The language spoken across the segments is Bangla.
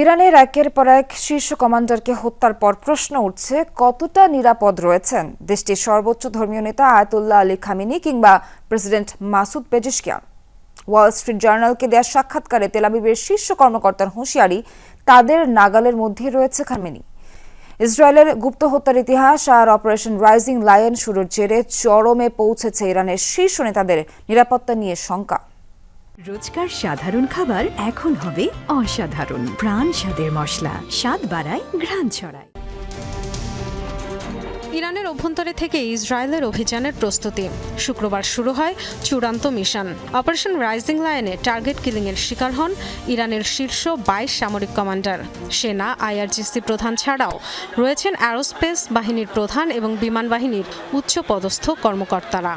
ইরানের একের পর এক শীর্ষ কমান্ডারকে হত্যার পর প্রশ্ন উঠছে, কতটা নিরাপদ রয়েছেন দেশটির সর্বোচ্চ ধর্মীয় নেতা আয়াতুল্লাহ আলী খামিনি কিংবা president Masoud Pezeshkian? Wall Street জার্নালকে দেওয়া সাক্ষাৎকারে তেলাবিবের শীর্ষ কর্মকর্তার হুঁশিয়ারি তাদের নাগালের মধ্যেই রয়েছে খামেনি। ইসরায়েলের গুপ্ত হত্যার ইতিহাস আর অপারেশন রাইজিং লায়ন শুরুর জেরে চরমে পৌঁছেছে ইরানের শীর্ষ নেতাদের নিরাপত্তা নিয়ে শঙ্কা। রোজকার সাধারণ খাবার এখন হবে অসাধারণ। প্রাণ স্বাদের মশলা, স্বাদ বাড়ায়, ঘ্রাণ ছড়ায়। ইরানের অভ্যন্তরে থেকে ইসরায়েলের অভিযানের প্রস্তুতি। শুক্রবার শুরু হয় চূড়ান্ত মিশন। অপারেশন রাইজিং লায়নে টার্গেট কিলিংয়ের শিকার হন ইরানের শীর্ষ বাইশ সামরিক কমান্ডার। সেনা, আইআরজিসি প্রধান ছাড়াও রয়েছেন অ্যারোস্পেস বাহিনীর প্রধান এবং বিমান বাহিনীর উচ্চ পদস্থ কর্মকর্তারা।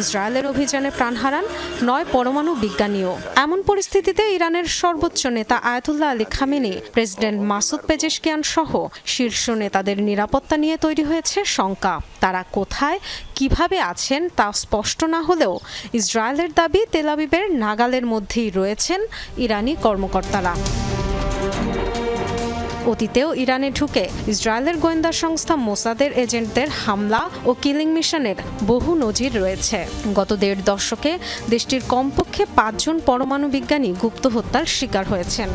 ইসরায়েলের অভিযানে প্রাণ হারান নয় পরমাণু বিজ্ঞানীও। এমন পরিস্থিতিতে ইরানের সর্বোচ্চ নেতা Ayatollah Ali Khamenei, president Masoud Pezeshkian সহ শীর্ষ নেতাদের নিরাপত্তা নিয়ে তৈরি হয়েছে শঙ্কা। তারা কোথায়, কীভাবে আছেন তা স্পষ্ট না হলেও ইসরায়েলের দাবি তেলাবিবের নাগালের মধ্যেই রয়েছেন ইরানি কর্মকর্তারা। অতীতেও ইরানে ঢুকে ইসরায়েলের গোয়েন্দা সংস্থা মোসাদের এজেন্টদের হামলা ও কিলিং মিশনের বহু নজির রয়েছে। গত দেড় দশকে দেশটির কমপক্ষে পাঁচজন পরমাণু বিজ্ঞানী গুপ্ত হত্যার শিকার হয়েছেন।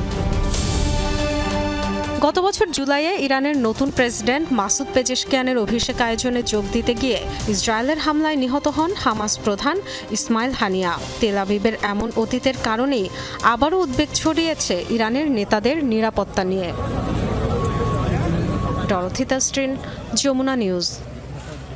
গত বছর জুলাইয়ে ইরানের নতুন প্রেসিডেন্ট মাসুদ পেজেশকিয়ানের অভিষেক আয়োজনে যোগ দিতে গিয়ে ইসরায়েলের হামলায় নিহত হন হামাস প্রধান ইসমাইল হানিয়া। তেল আবিবের এমন অতীতের কারণেই আবারও উদ্বেগ ছড়িয়েছে ইরানের নেতাদের নিরাপত্তা নিয়ে। ডরথিতা স্ট্রিন যমুনা নিউজ।